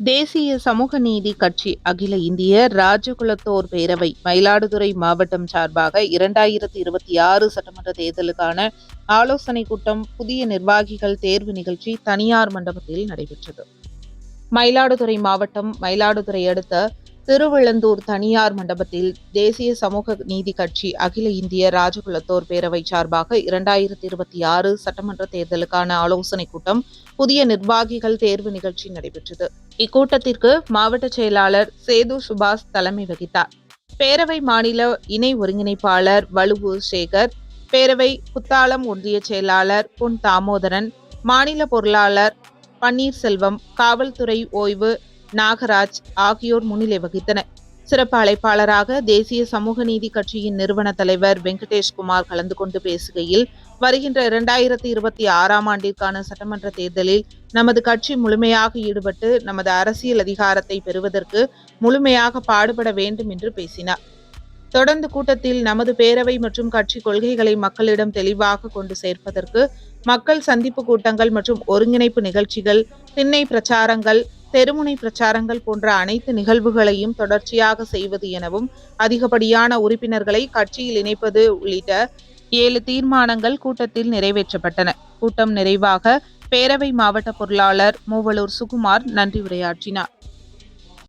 தேசிய சமூக நீதி கட்சி அகில இந்திய ராஜகுலத்தோர் பேரவை மயிலாடுதுறை மாவட்டம் சார்பாக இரண்டாயிரத்தி இருபத்தி ஆறு சட்டமன்ற தேர்தலுக்கான ஆலோசனை கூட்டம் புதிய நிர்வாகிகள் தேர்வு நிகழ்ச்சி தனியார் மண்டபத்தில் நடைபெற்றது. மயிலாடுதுறை மாவட்டம் மயிலாடுதுறை அடுத்த திருவிழந்தூர் தனியார் மண்டபத்தில் தேசிய சமூக நீதி கட்சி அகில இந்திய ராஜகுலத்தோர் பேரவை சார்பாக இரண்டாயிரத்தி இருபத்தி ஆறு சட்டமன்ற தேர்தலுக்கான ஆலோசனைக் கூட்டம் புதிய நிர்வாகிகள் தேர்வு நிகழ்ச்சி நடைபெற்றது. இக்கூட்டத்திற்கு மாவட்ட செயலாளர் சேது சுபாஷ் தலைமை வகித்தார். பேரவை மாநில இணை ஒருங்கிணைப்பாளர் வலுவு சேகர் பேரவை குத்தாலம் ஒன்றிய செயலாளர் பொன் தாமோதரன் மாநில பொருளாளர் பன்னீர்செல்வம் காவல்துறை ஓய்வு நாகராஜ் ஆகியோர் முன்னிலை வகித்தனர். சிறப்பு அழைப்பாளராக தேசிய சமூக நீதி கட்சியின் நிறுவன தலைவர் வெங்கடேஷ்குமார் கலந்து கொண்டு பேசுகையில் வருகின்ற இரண்டாயிரத்தி இருபத்தி ஆறாம் ஆண்டிற்கான சட்டமன்ற தேர்தலில் நமது கட்சி முழுமையாக ஈடுபட்டு நமது அரசியல் அதிகாரத்தை பெறுவதற்கு முழுமையாக பாடுபட வேண்டும் என்று பேசினார். தொடர்ந்து கூட்டத்தில் நமது பேரவை மற்றும் கட்சி கொள்கைகளை மக்களிடம் தெளிவாக கொண்டு சேர்ப்பதற்கு மக்கள் சந்திப்பு கூட்டங்கள் மற்றும் ஒருங்கிணைப்பு நிகழ்ச்சிகள் திண்ணை பிரச்சாரங்கள் தெருமுனை பிரச்சாரங்கள் போன்ற அனைத்து நிகழ்வுகளையும் தொடர்ச்சியாக செய்வது எனவும் அதிகப்படியான உறுப்பினர்களை கட்சியில் இணைப்பது உள்ளிட்ட ஏழு தீர்மானங்கள் கூட்டத்தில் நிறைவேற்றப்பட்டன. கூட்டம் நிறைவாக பேரவை மாவட்ட பொருளாளர் மூவலூர் சுகுமார் நன்றி உரையாற்றினார்.